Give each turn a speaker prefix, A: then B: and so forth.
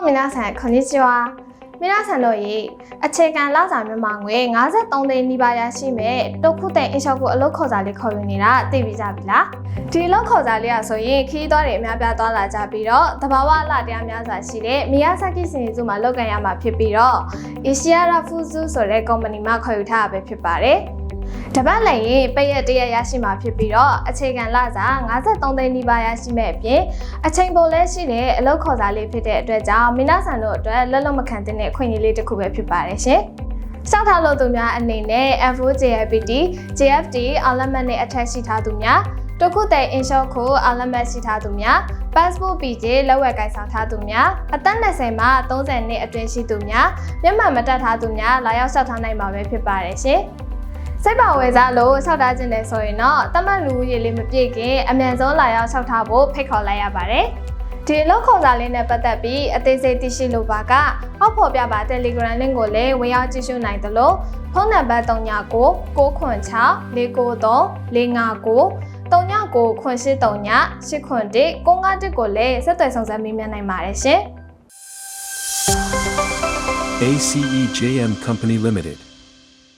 A: 皆さんこんにちは皆さんတို့ရေအခြေခံလောက်စာမြန်မာငွေ53သိန်းနီးပါးရရှိမဲ့တုတ်ခုတဲ့အင်ရှော့ကိုအလုပ်ခေါ်စာလေးခေါ်ယူနေတာသိပြီးကြပြီလားဒီအလုပ်ခေါ်စာလေးอ่ะဆိုရင်ခီးသွားတွေအများပြားသွားလာကြပြီးတော့တဘာဝအလှတရားများစွာရှိတဲ့မီယာဆာကီစင်စုမှာလုပ်ကန်ရမှာဖြစ်ပြီးတော့ Ishiyara Fuzu ဆိုတဲ့ကုမ္ပဏီမှခေါ်ယူထားတာပဲဖြစ်ပါတယ် တပတ်လည်းရင်ပိတ်ရက်တရက်ရရှိမှာဖြစ်ပြီးတော့အခြေခံလစာ53သိန်းနီးပါးရရှိမဲ့အပြင်အချိန်ပိုလဲရှိတဲ့အလုပ်ခေါ်စာလေးဖြစ်တဲ့အတွက်ကြောင့်မိနာဆန်တို့အတွက်လက်လုံးမခံတဲ့အခွင့်အရေးလေးတစ်ခုပဲဖြစ်ပါတယ်ရှင်။စောက်ထားလို့သူများအနေနဲ့ F4 JFPT, JFT အလမတ်နဲ့အထက်ရှိထားသူများတခုတဲ့ insure ကိုအလမတ်ရှိထားသူများ passport PJ လက်ဝယ်ကိုင်ဆောင်ထားသူများအသက်20မှ30နှစ်အတွင်းရှိသူများမျက်မှန်မတက်ထားသူများလာရောက်ဆောက်ထားနိုင်မှာပဲဖြစ်ပါတယ်ရှင်။ စိတ်ပါဝယ်စားလို့ဆောက်ထားခြင်းလဲဆိုရင်တော့တမတ်လူဦးရေလေးမပြည့်ခင်အမြန်ဆုံးလာရောက်ဆောက်ထားဖို့ဖိတ်ခေါ်လိုက်ရပါတယ်။ဒီလောက်ခေါ်စာလေးနဲ့ပတ်သက်ပြီးအသေးစိတ်သိရှိလိုပါကအောက်ဖော်ပြပါ Telegram link ကိုလည်းဝင်ရောက်ကြည့်ရှုနိုင်သလိုဖုန်းနံပါတ်39 996 493 459 39ခွန်ရှိ3ည8ခွန်1 951ကိုလည်းဆက်သွယ်ဆောင်စမ်းမေးမြန်းနိုင်ပါတယ်ရှင်။
B: ACE JM Company Limited.